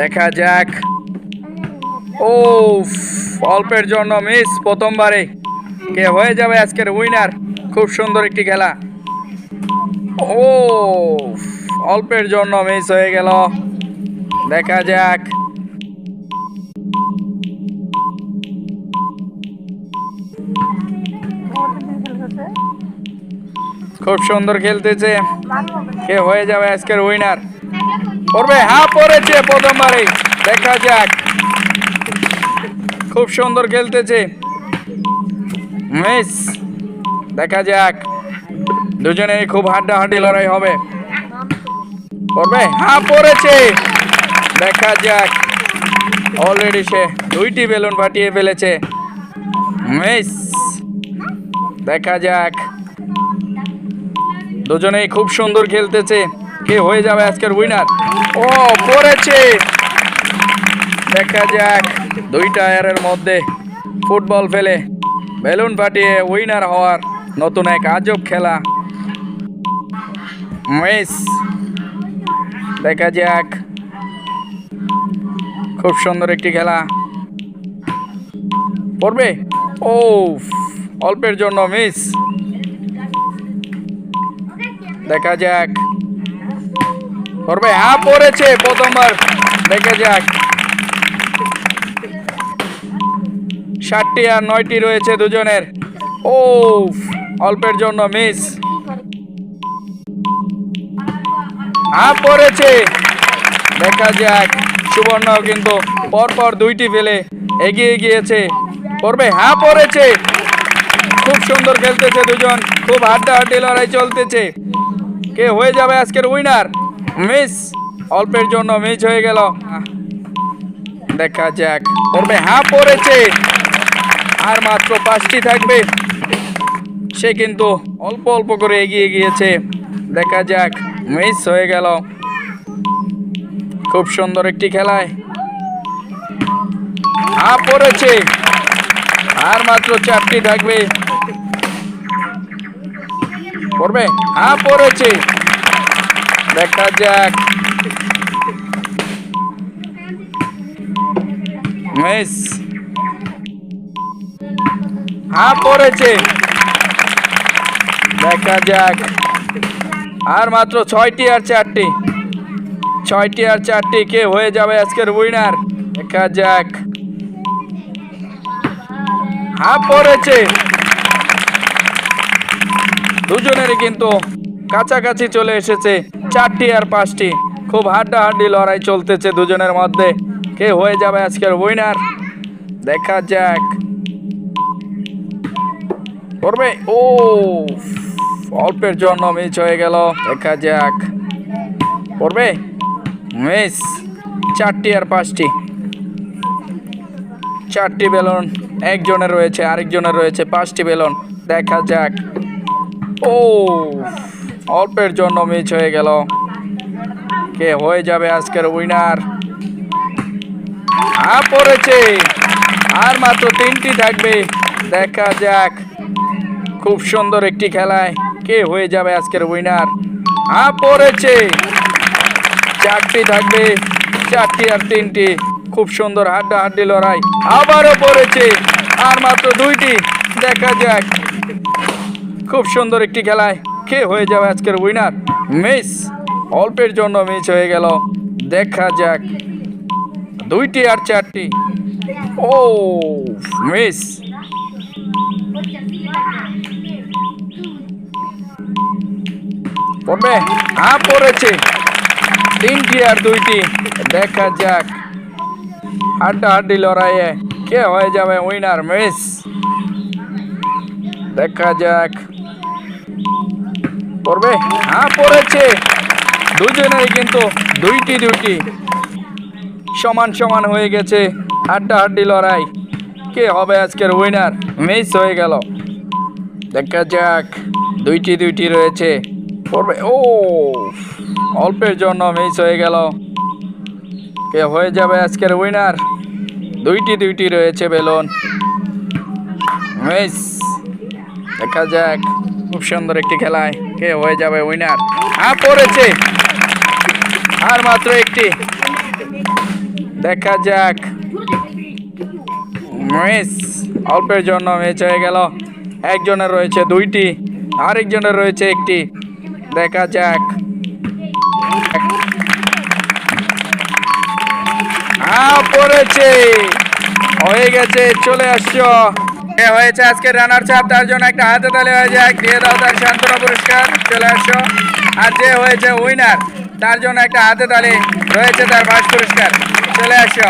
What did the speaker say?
দেখা যাক। ও অল্পের জন্য মিস প্রথমবারে। কে হয়ে যাবে আজকের উইনার খুব সুন্দর একটি খেলা। ও অল্পের জন্য মিস হয়ে গেল। দেখা যাক। খুব সুন্দর খেলতেছে। কে হয়ে যাবে আজকের উইনার পড়বে হ্যাঁ পড়েছে প্রথমবারে দেখা যাক। খুব সুন্দর খেলতেছে। মিস, দেখা যাক। দুজনেই খুব হাড্ডাহাড্ডি লড়াই হবে। পড়বে হ্যাঁ পড়েছে। দেখা যাক। অলরেডি সে দুইটি বেলুন ফাটিয়ে ফেলেছে। মিস, দেখা যাক। দুজনেই খুব সুন্দর খেলতেছে। কে হয়ে যাবে আজকের উইনার ও, পড়েছে। দেখা যাক, দুই টায়ারের মধ্যে ফুটবল ফেলে। বেলুন ফাটিয়ে উইনার হওয়ার নতুন এক আজব খেলা। মিস দেখা যাক। খুব সুন্দর একটি খেলা। পড়বে? ও অল্পের জন্য মিস দেখা যাক। পড়বে হ্যাঁ পড়েছে, প্রথমবার। দেখা যাক। ষাটটি আর নয়টি রয়েছে দুজনের। ও অল্পের জন্য মিস। হ্যাঁ পড়েছে। দেখা যাক। সুবর্ণও কিন্তু পরপর দুইটি ফেলে এগিয়ে গিয়েছে। পড়বে হ্যাঁ পড়েছে। খুব সুন্দর খেলতেছে দুজন। খুব হাড্ডাহাড্ডি লড়াই চলতেছে। কে হয়ে যাবে আজকের উইনার মিস, অল্পের জন্য মিস হয়ে গেল। দেখা যাক পড়বে হ্যাঁ পড়েছে। আর মাত্র পাঁচটি থাকবে। সে কিন্তু অল্প অল্প করে এগিয়ে গিয়েছে। দেখা যাক, মিস হয়ে গেল। খুব সুন্দর একটি খেলায়। হ্যাঁ পড়েছে। আর মাত্র চারটি থাকবে। পড়বে হ্যাঁ পড়েছে। দেখা যাক। মিস। হ্যাঁ পড়েছে। দেখা যাক। আর মাত্র ছয়টি আর চারটি। ছয়টি আর চারটি কে হয়ে যাবে আজকের উইনার দেখা যাক। হ্যাঁ পড়েছে। দুজনেরই কিন্তু কাছাকাছি চলে এসেছে চারটি আর পাঁচটি। খুব হাড্ডাহাড্ডি লড়াই চলতেছে দুজনের মধ্যে। কে হয়ে যাবে আজকের উইনার দেখা যাক। করবে ও, অল্পের জন্য মিস হয়ে গেল। দেখা যাক। করবে মিস চারটি আর পাঁচটি। চারটি বেলুন একজনের রয়েছে, আরেকজনের রয়েছে পাঁচটি বেলুন দেখা যাক। ও অল্পের জন্য মিস হয়ে গেল। কে হয়ে যাবে আজকের উইনার আ পড়েছে। আর মাত্র তিনটি থাকবে। দেখা যাক। খুব সুন্দর একটি খেলায় কে হয়ে যাবে আজকের উইনার আ পড়েছে। চারটি থাকবে। চারটি আর তিনটি। খুব সুন্দর হাড্ডা হাড্ডি লড়াই আবারও পড়েছে। আর মাত্র দুইটি। দেখা যাক। খুব সুন্দর একটি খেলায় কে হয়ে যাবে আজকের উইনার মিস অল্পের জন্য মিস হয়ে গেল। দেখা যাক। দুইটি আর চারটি। ও মিস পড়বে? হ্যাঁ পড়েছে। তিনটি আর দুইটি। দেখা যাক। হাড্ডা হাড্ডি লড়াইয়ে কে হয়ে যাবে উইনার মিস দেখা যাক। পড়বে? হ্যাঁ পড়েছে। দুজনেরই কিন্তু দুইটি দুইটি। সমান সমান হয়ে গেছে হাড্ডা হাড্ডি লড়াই। কে হবে আজকের উইনার মিস হয়ে গেল। দেখা যাক, দুইটি দুইটি রয়েছে। পড়বে। ও, অল্পের জন্য মিস হয়ে গেল। কে হয়ে যাবে আজকের উইনার দুইটি দুইটি রয়েছে বেলুন। মিস দেখা যাক। খুব সুন্দর একটি খেলায়। কে হয়ে যাবে উইনার হ্যাঁ পড়েছে। আর মাত্র একটি। দেখা যাক। মিস, অল্পের জন্য মিস হয়ে গেল। একজনের রয়েছে দুইটি, আরেকজনের রয়েছে একটি। দেখা যাক। পড়েছে। হয়ে গেছে, চলে আসছো। হয়েছে আজকে রানার চাপ তার জন্য একটা হাতে তালে হয়ে যায়। দিয়ে দাও তার শান্তনা পুরস্কার, চলে আসো। আর যে হয়েছে উইনার তার জন্য একটা হাতে তালে রয়েছে তার ফার্স্ট পুরস্কার। চলে আসো।